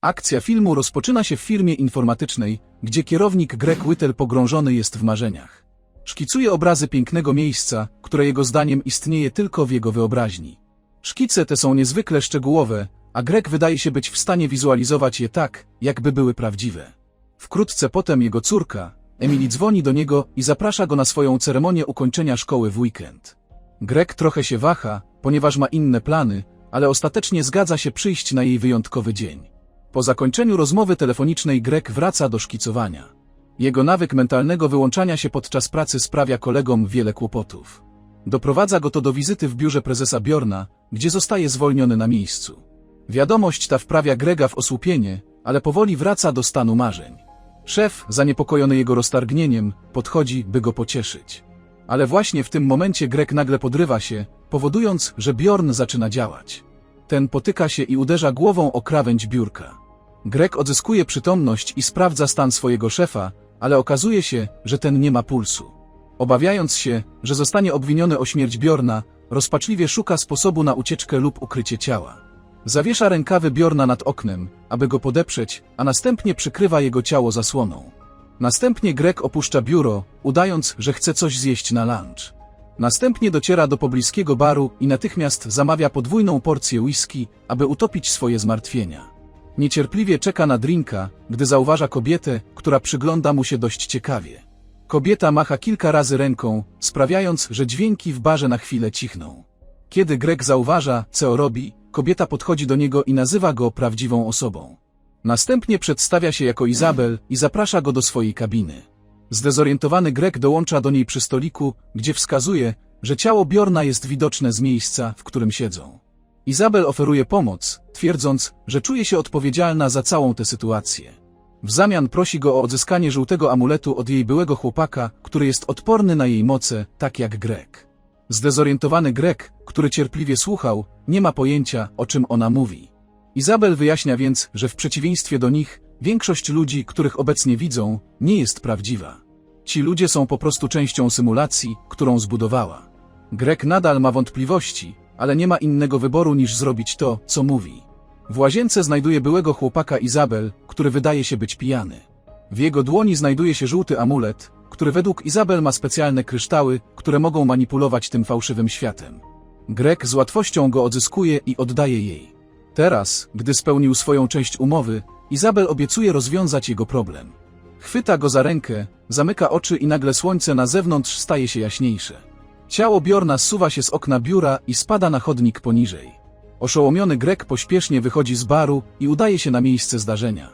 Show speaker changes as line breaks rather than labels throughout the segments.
Akcja filmu rozpoczyna się w firmie informatycznej, gdzie kierownik Greg Whittle pogrążony jest w marzeniach. Szkicuje obrazy pięknego miejsca, które jego zdaniem istnieje tylko w jego wyobraźni. Szkice te są niezwykle szczegółowe, a Greg wydaje się być w stanie wizualizować je tak, jakby były prawdziwe. Wkrótce potem jego córka, Emily dzwoni do niego i zaprasza go na swoją ceremonię ukończenia szkoły w weekend. Greg trochę się waha, ponieważ ma inne plany, ale ostatecznie zgadza się przyjść na jej wyjątkowy dzień. Po zakończeniu rozmowy telefonicznej Greg wraca do szkicowania. Jego nawyk mentalnego wyłączania się podczas pracy sprawia kolegom wiele kłopotów. Doprowadza go to do wizyty w biurze prezesa Bjorna, gdzie zostaje zwolniony na miejscu. Wiadomość ta wprawia Grega w osłupienie, ale powoli wraca do stanu marzeń. Szef, zaniepokojony jego roztargnieniem, podchodzi, by go pocieszyć. Ale właśnie w tym momencie Greg nagle podrywa się, powodując, że Bjorn zaczyna działać. Ten potyka się i uderza głową o krawędź biurka. Greg odzyskuje przytomność i sprawdza stan swojego szefa, ale okazuje się, że ten nie ma pulsu. Obawiając się, że zostanie obwiniony o śmierć Bjorna, rozpaczliwie szuka sposobu na ucieczkę lub ukrycie ciała. Zawiesza rękawy Bjorna nad oknem, aby go podeprzeć, a następnie przykrywa jego ciało zasłoną. Następnie Greg opuszcza biuro, udając, że chce coś zjeść na lunch. Następnie dociera do pobliskiego baru i natychmiast zamawia podwójną porcję whisky, aby utopić swoje zmartwienia. Niecierpliwie czeka na drinka, gdy zauważa kobietę, która przygląda mu się dość ciekawie. Kobieta macha kilka razy ręką, sprawiając, że dźwięki w barze na chwilę cichną. Kiedy Greg zauważa, co robi, kobieta podchodzi do niego i nazywa go prawdziwą osobą. Następnie przedstawia się jako Izabel i zaprasza go do swojej kabiny. Zdezorientowany Greg dołącza do niej przy stoliku, gdzie wskazuje, że ciało Bjorna jest widoczne z miejsca, w którym siedzą. Izabel oferuje pomoc, twierdząc, że czuje się odpowiedzialna za całą tę sytuację. W zamian prosi go o odzyskanie żółtego amuletu od jej byłego chłopaka, który jest odporny na jej moce, tak jak Greg. Zdezorientowany Greg, który cierpliwie słuchał, nie ma pojęcia, o czym ona mówi. Izabel wyjaśnia więc, że w przeciwieństwie do nich, większość ludzi, których obecnie widzą, nie jest prawdziwa. Ci ludzie są po prostu częścią symulacji, którą zbudowała. Greg nadal ma wątpliwości, ale nie ma innego wyboru niż zrobić to, co mówi. W łazience znajduje byłego chłopaka Izabel, który wydaje się być pijany. W jego dłoni znajduje się żółty amulet, który według Izabel ma specjalne kryształy, które mogą manipulować tym fałszywym światem. Greg z łatwością go odzyskuje i oddaje jej. Teraz, gdy spełnił swoją część umowy, Izabel obiecuje rozwiązać jego problem. Chwyta go za rękę, zamyka oczy i nagle słońce na zewnątrz staje się jaśniejsze. Ciało Bjorna zsuwa się z okna biura i spada na chodnik poniżej. Oszołomiony Grek pośpiesznie wychodzi z baru i udaje się na miejsce zdarzenia.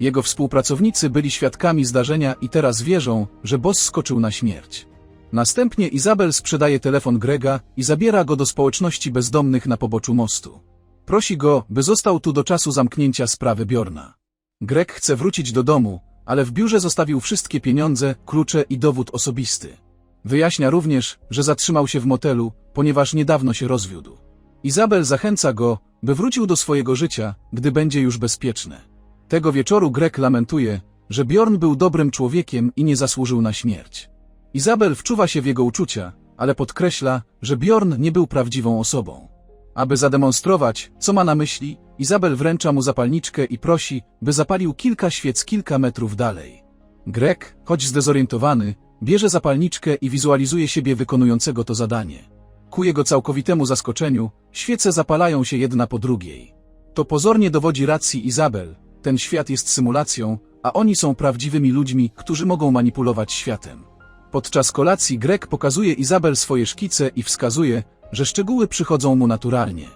Jego współpracownicy byli świadkami zdarzenia i teraz wierzą, że boss skoczył na śmierć. Następnie Izabel sprzedaje telefon Grega i zabiera go do społeczności bezdomnych na poboczu mostu. Prosi go, by został tu do czasu zamknięcia sprawy Bjorna. Greg chce wrócić do domu, ale w biurze zostawił wszystkie pieniądze, klucze i dowód osobisty. Wyjaśnia również, że zatrzymał się w motelu, ponieważ niedawno się rozwiódł. Izabel zachęca go, by wrócił do swojego życia, gdy będzie już bezpieczne. Tego wieczoru Greg lamentuje, że Bjorn był dobrym człowiekiem i nie zasłużył na śmierć. Izabel wczuwa się w jego uczucia, ale podkreśla, że Bjorn nie był prawdziwą osobą. Aby zademonstrować, co ma na myśli, Izabel wręcza mu zapalniczkę i prosi, by zapalił kilka świec kilka metrów dalej. Greg, choć zdezorientowany, bierze zapalniczkę i wizualizuje siebie wykonującego to zadanie. Ku jego całkowitemu zaskoczeniu, świece zapalają się jedna po drugiej. To pozornie dowodzi racji Izabel, ten świat jest symulacją, a oni są prawdziwymi ludźmi, którzy mogą manipulować światem. Podczas kolacji Greg pokazuje Izabel swoje szkice i wskazuje, że szczegóły przychodzą mu naturalnie.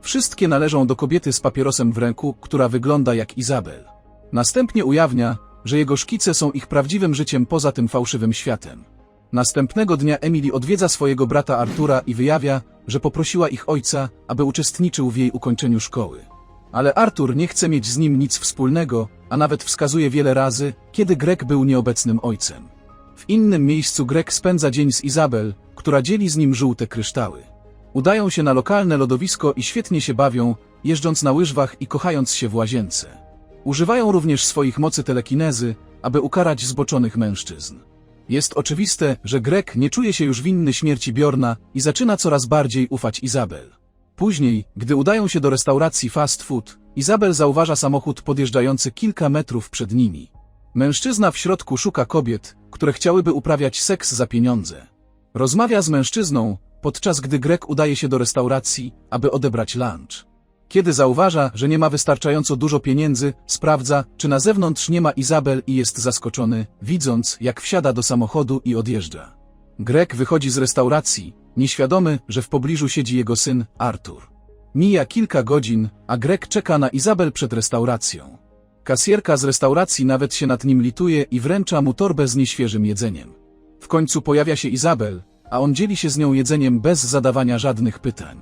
Wszystkie należą do kobiety z papierosem w ręku, która wygląda jak Izabel. Następnie ujawnia, że jego szkice są ich prawdziwym życiem poza tym fałszywym światem. Następnego dnia Emily odwiedza swojego brata Artura i wyjawia, że poprosiła ich ojca, aby uczestniczył w jej ukończeniu szkoły. Ale Artur nie chce mieć z nim nic wspólnego, a nawet wskazuje wiele razy, kiedy Greg był nieobecnym ojcem. W innym miejscu Greg spędza dzień z Izabel, która dzieli z nim żółte kryształy. Udają się na lokalne lodowisko i świetnie się bawią, jeżdżąc na łyżwach i kochając się w łazience. Używają również swoich mocy telekinezy, aby ukarać zboczonych mężczyzn. Jest oczywiste, że Greg nie czuje się już winny śmierci Bjorna i zaczyna coraz bardziej ufać Izabel. Później, gdy udają się do restauracji fast food, Izabel zauważa samochód podjeżdżający kilka metrów przed nimi. Mężczyzna w środku szuka kobiet, które chciałyby uprawiać seks za pieniądze. Rozmawia z mężczyzną, podczas gdy Greg udaje się do restauracji, aby odebrać lunch. Kiedy zauważa, że nie ma wystarczająco dużo pieniędzy, sprawdza, czy na zewnątrz nie ma Izabel i jest zaskoczony, widząc, jak wsiada do samochodu i odjeżdża. Greg wychodzi z restauracji, nieświadomy, że w pobliżu siedzi jego syn, Artur. Mija kilka godzin, a Greg czeka na Izabel przed restauracją. Kasjerka z restauracji nawet się nad nim lituje i wręcza mu torbę z nieświeżym jedzeniem. W końcu pojawia się Izabel, a on dzieli się z nią jedzeniem bez zadawania żadnych pytań.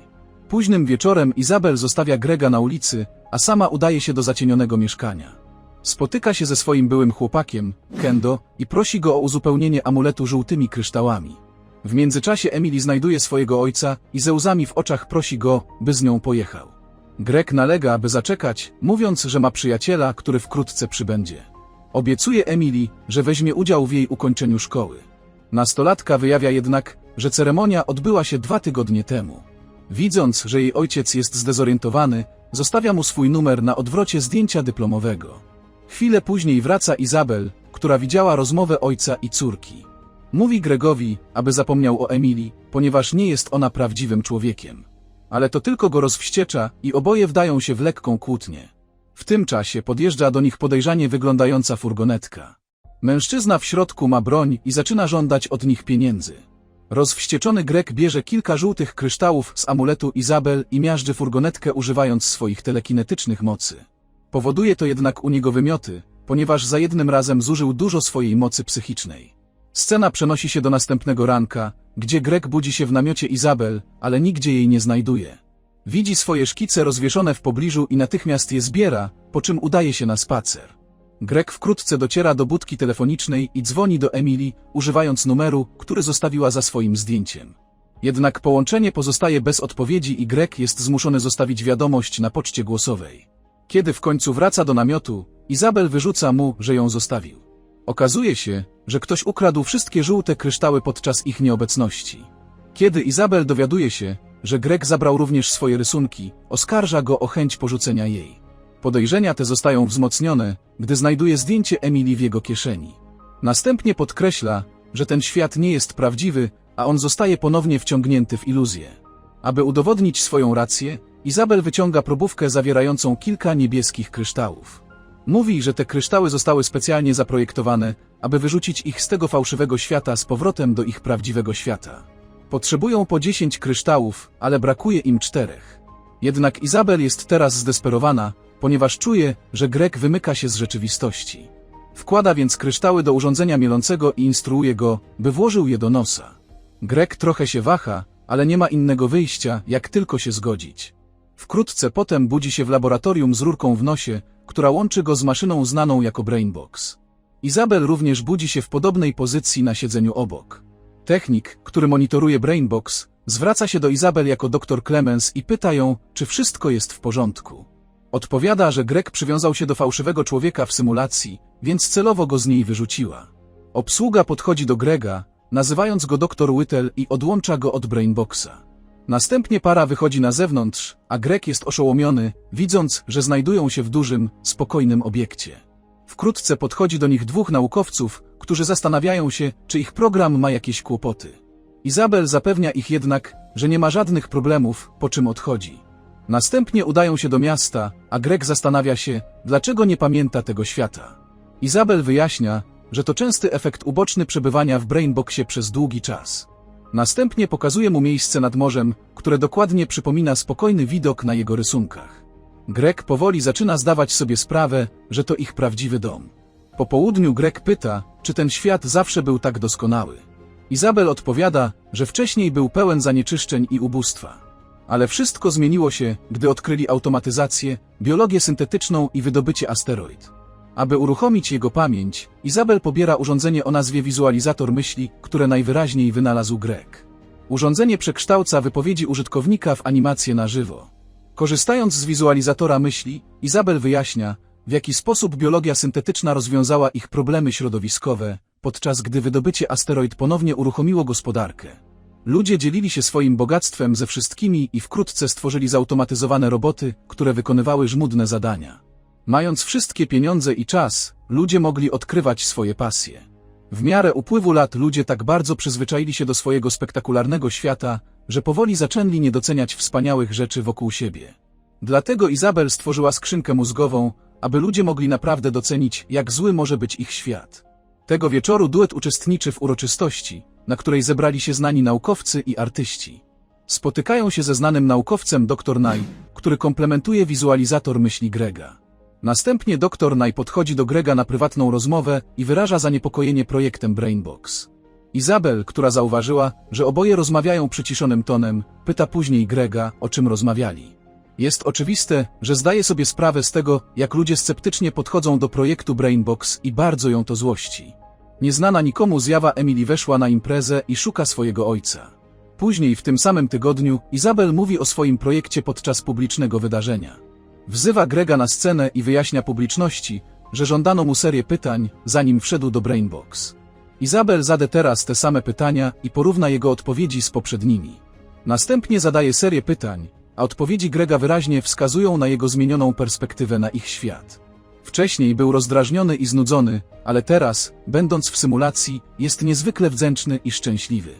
Późnym wieczorem Izabel zostawia Grega na ulicy, a sama udaje się do zacienionego mieszkania. Spotyka się ze swoim byłym chłopakiem, Kendo, i prosi go o uzupełnienie amuletu żółtymi kryształami. W międzyczasie Emily znajduje swojego ojca i ze łzami w oczach prosi go, by z nią pojechał. Greg nalega, aby zaczekać, mówiąc, że ma przyjaciela, który wkrótce przybędzie. Obiecuje Emily, że weźmie udział w jej ukończeniu szkoły. Nastolatka wyjawia jednak, że ceremonia odbyła się dwa tygodnie temu. Widząc, że jej ojciec jest zdezorientowany, zostawia mu swój numer na odwrocie zdjęcia dyplomowego. Chwilę później wraca Izabel, która widziała rozmowę ojca i córki. Mówi Gregowi, aby zapomniał o Emilii, ponieważ nie jest ona prawdziwym człowiekiem. Ale to tylko go rozwściecza i oboje wdają się w lekką kłótnię. W tym czasie podjeżdża do nich podejrzanie wyglądająca furgonetka. Mężczyzna w środku ma broń i zaczyna żądać od nich pieniędzy. Rozwścieczony Grek bierze kilka żółtych kryształów z amuletu Izabel i miażdży furgonetkę używając swoich telekinetycznych mocy. Powoduje to jednak u niego wymioty, ponieważ za jednym razem zużył dużo swojej mocy psychicznej. Scena przenosi się do następnego ranka, gdzie Greg budzi się w namiocie Izabel, ale nigdzie jej nie znajduje. Widzi swoje szkice rozwieszone w pobliżu i natychmiast je zbiera, po czym udaje się na spacer. Greg wkrótce dociera do budki telefonicznej i dzwoni do Emily, używając numeru, który zostawiła za swoim zdjęciem. Jednak połączenie pozostaje bez odpowiedzi i Greg jest zmuszony zostawić wiadomość na poczcie głosowej. Kiedy w końcu wraca do namiotu, Izabel wyrzuca mu, że ją zostawił. Okazuje się, że ktoś ukradł wszystkie żółte kryształy podczas ich nieobecności. Kiedy Izabel dowiaduje się, że Greg zabrał również swoje rysunki, oskarża go o chęć porzucenia jej. Podejrzenia te zostają wzmocnione, gdy znajduje zdjęcie Emily w jego kieszeni. Następnie podkreśla, że ten świat nie jest prawdziwy, a on zostaje ponownie wciągnięty w iluzję. Aby udowodnić swoją rację, Izabel wyciąga probówkę zawierającą kilka niebieskich kryształów. Mówi, że te kryształy zostały specjalnie zaprojektowane, aby wyrzucić ich z tego fałszywego świata z powrotem do ich prawdziwego świata. Potrzebują po 10 kryształów, ale brakuje im czterech. Jednak Izabel jest teraz zdesperowana, ponieważ czuje, że Greg wymyka się z rzeczywistości. Wkłada więc kryształy do urządzenia mielącego i instruuje go, by włożył je do nosa. Greg trochę się waha, ale nie ma innego wyjścia, jak tylko się zgodzić. Wkrótce potem budzi się w laboratorium z rurką w nosie, która łączy go z maszyną znaną jako Brainbox. Izabel również budzi się w podobnej pozycji na siedzeniu obok. Technik, który monitoruje Brainbox, zwraca się do Izabel jako dr Clemens i pyta ją, czy wszystko jest w porządku. Odpowiada, że Greg przywiązał się do fałszywego człowieka w symulacji, więc celowo go z niej wyrzuciła. Obsługa podchodzi do Grega, nazywając go dr Whittle i odłącza go od Brainboxa. Następnie para wychodzi na zewnątrz, a Greg jest oszołomiony, widząc, że znajdują się w dużym, spokojnym obiekcie. Wkrótce podchodzi do nich dwóch naukowców, którzy zastanawiają się, czy ich program ma jakieś kłopoty. Izabel zapewnia ich jednak, że nie ma żadnych problemów, po czym odchodzi. Następnie udają się do miasta, a Greg zastanawia się, dlaczego nie pamięta tego świata. Izabel wyjaśnia, że to częsty efekt uboczny przebywania w Brainboxie przez długi czas. Następnie pokazuje mu miejsce nad morzem, które dokładnie przypomina spokojny widok na jego rysunkach. Greg powoli zaczyna zdawać sobie sprawę, że to ich prawdziwy dom. Po południu Greg pyta, czy ten świat zawsze był tak doskonały. Izabel odpowiada, że wcześniej był pełen zanieczyszczeń i ubóstwa. Ale wszystko zmieniło się, gdy odkryli automatyzację, biologię syntetyczną i wydobycie asteroid. Aby uruchomić jego pamięć, Izabel pobiera urządzenie o nazwie wizualizator myśli, które najwyraźniej wynalazł Greg. Urządzenie przekształca wypowiedzi użytkownika w animację na żywo. Korzystając z wizualizatora myśli, Izabel wyjaśnia, w jaki sposób biologia syntetyczna rozwiązała ich problemy środowiskowe, podczas gdy wydobycie asteroid ponownie uruchomiło gospodarkę. Ludzie dzielili się swoim bogactwem ze wszystkimi i wkrótce stworzyli zautomatyzowane roboty, które wykonywały żmudne zadania. Mając wszystkie pieniądze i czas, ludzie mogli odkrywać swoje pasje. W miarę upływu lat ludzie tak bardzo przyzwyczaili się do swojego spektakularnego świata, że powoli zaczęli nie doceniać wspaniałych rzeczy wokół siebie. Dlatego Izabel stworzyła skrzynkę mózgową, aby ludzie mogli naprawdę docenić, jak zły może być ich świat. Tego wieczoru duet uczestniczy w uroczystości, na której zebrali się znani naukowcy i artyści. Spotykają się ze znanym naukowcem dr Nye, który komplementuje wizualizator myśli Grega. Następnie dr Nye podchodzi do Grega na prywatną rozmowę i wyraża zaniepokojenie projektem Brainbox. Izabel, która zauważyła, że oboje rozmawiają przyciszonym tonem, pyta później Grega, o czym rozmawiali. Jest oczywiste, że zdaje sobie sprawę z tego, jak ludzie sceptycznie podchodzą do projektu Brainbox i bardzo ją to złości. Nieznana nikomu zjawa Emily weszła na imprezę i szuka swojego ojca. Później w tym samym tygodniu Izabel mówi o swoim projekcie podczas publicznego wydarzenia. Wzywa Grega na scenę i wyjaśnia publiczności, że żądano mu serię pytań, zanim wszedł do Brainbox. Izabel zada teraz te same pytania i porówna jego odpowiedzi z poprzednimi. Następnie zadaje serię pytań, a odpowiedzi Grega wyraźnie wskazują na jego zmienioną perspektywę na ich świat. Wcześniej był rozdrażniony i znudzony, ale teraz, będąc w symulacji, jest niezwykle wdzięczny i szczęśliwy.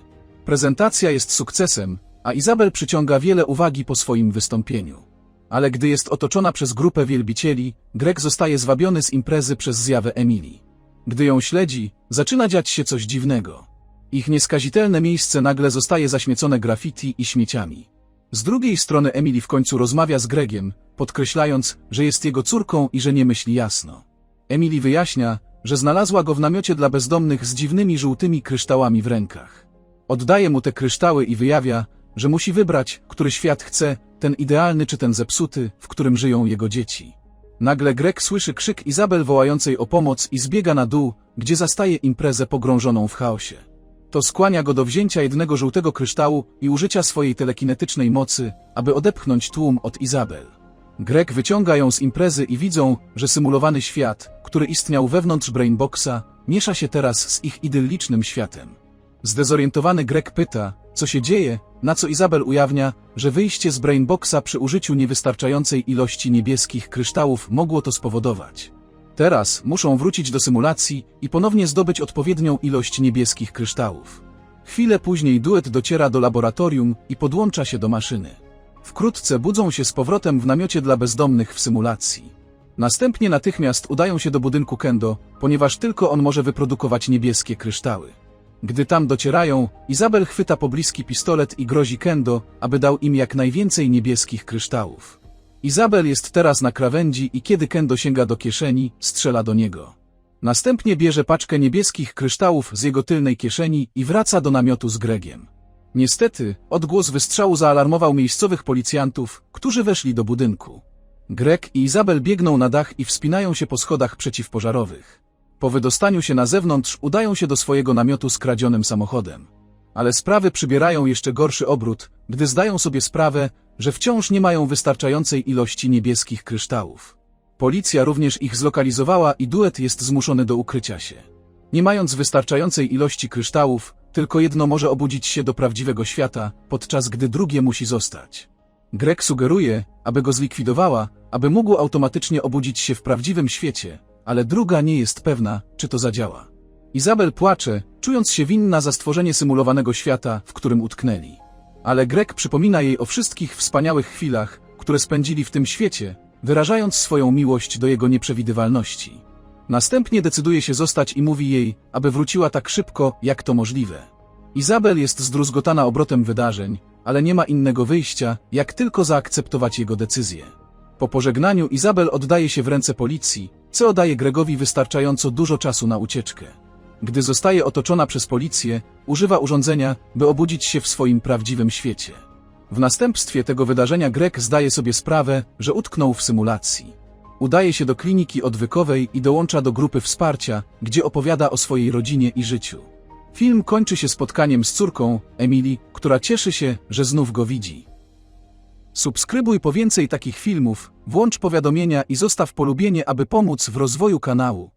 Prezentacja jest sukcesem, a Izabel przyciąga wiele uwagi po swoim wystąpieniu. Ale gdy jest otoczona przez grupę wielbicieli, Greg zostaje zwabiony z imprezy przez zjawę Emilii. Gdy ją śledzi, zaczyna dziać się coś dziwnego. Ich nieskazitelne miejsce nagle zostaje zaśmiecone graffiti i śmieciami. Z drugiej strony Emily w końcu rozmawia z Gregiem, podkreślając, że jest jego córką i że nie myśli jasno. Emily wyjaśnia, że znalazła go w namiocie dla bezdomnych z dziwnymi żółtymi kryształami w rękach. Oddaje mu te kryształy i wyjawia, że musi wybrać, który świat chce, ten idealny czy ten zepsuty, w którym żyją jego dzieci. Nagle Greg słyszy krzyk Izabel wołającej o pomoc i zbiega na dół, gdzie zastaje imprezę pogrążoną w chaosie. To skłania go do wzięcia jednego żółtego kryształu i użycia swojej telekinetycznej mocy, aby odepchnąć tłum od Izabel. Greg wyciąga ją z imprezy i widzą, że symulowany świat, który istniał wewnątrz Brainboxa, miesza się teraz z ich idyllicznym światem. Zdezorientowany Greg pyta, co się dzieje, na co Izabel ujawnia, że wyjście z Brainboxa przy użyciu niewystarczającej ilości niebieskich kryształów mogło to spowodować. Teraz muszą wrócić do symulacji i ponownie zdobyć odpowiednią ilość niebieskich kryształów. Chwilę później duet dociera do laboratorium i podłącza się do maszyny. Wkrótce budzą się z powrotem w namiocie dla bezdomnych w symulacji. Następnie natychmiast udają się do budynku Kendo, ponieważ tylko on może wyprodukować niebieskie kryształy. Gdy tam docierają, Izabel chwyta pobliski pistolet i grozi Kendo, aby dał im jak najwięcej niebieskich kryształów. Izabel jest teraz na krawędzi i kiedy Kendo sięga do kieszeni, strzela do niego. Następnie bierze paczkę niebieskich kryształów z jego tylnej kieszeni i wraca do namiotu z Gregiem. Niestety, odgłos wystrzału zaalarmował miejscowych policjantów, którzy weszli do budynku. Greg i Izabel biegną na dach i wspinają się po schodach przeciwpożarowych. Po wydostaniu się na zewnątrz udają się do swojego namiotu z kradzionym samochodem. Ale sprawy przybierają jeszcze gorszy obrót, gdy zdają sobie sprawę, że wciąż nie mają wystarczającej ilości niebieskich kryształów. Policja również ich zlokalizowała i duet jest zmuszony do ukrycia się. Nie mając wystarczającej ilości kryształów, tylko jedno może obudzić się do prawdziwego świata, podczas gdy drugie musi zostać. Greg sugeruje, aby go zlikwidowała, aby mógł automatycznie obudzić się w prawdziwym świecie, ale druga nie jest pewna, czy to zadziała. Izabel płacze, czując się winna za stworzenie symulowanego świata, w którym utknęli. Ale Greg przypomina jej o wszystkich wspaniałych chwilach, które spędzili w tym świecie, wyrażając swoją miłość do jego nieprzewidywalności. Następnie decyduje się zostać i mówi jej, aby wróciła tak szybko, jak to możliwe. Izabel jest zdruzgotana obrotem wydarzeń, ale nie ma innego wyjścia, jak tylko zaakceptować jego decyzję. Po pożegnaniu Izabel oddaje się w ręce policji, co daje Gregowi wystarczająco dużo czasu na ucieczkę. Gdy zostaje otoczona przez policję, używa urządzenia, by obudzić się w swoim prawdziwym świecie. W następstwie tego wydarzenia Greg zdaje sobie sprawę, że utknął w symulacji. Udaje się do kliniki odwykowej i dołącza do grupy wsparcia, gdzie opowiada o swojej rodzinie i życiu. Film kończy się spotkaniem z córką, Emily, która cieszy się, że znów go widzi. Subskrybuj po więcej takich filmów, włącz powiadomienia i zostaw polubienie, aby pomóc w rozwoju kanału.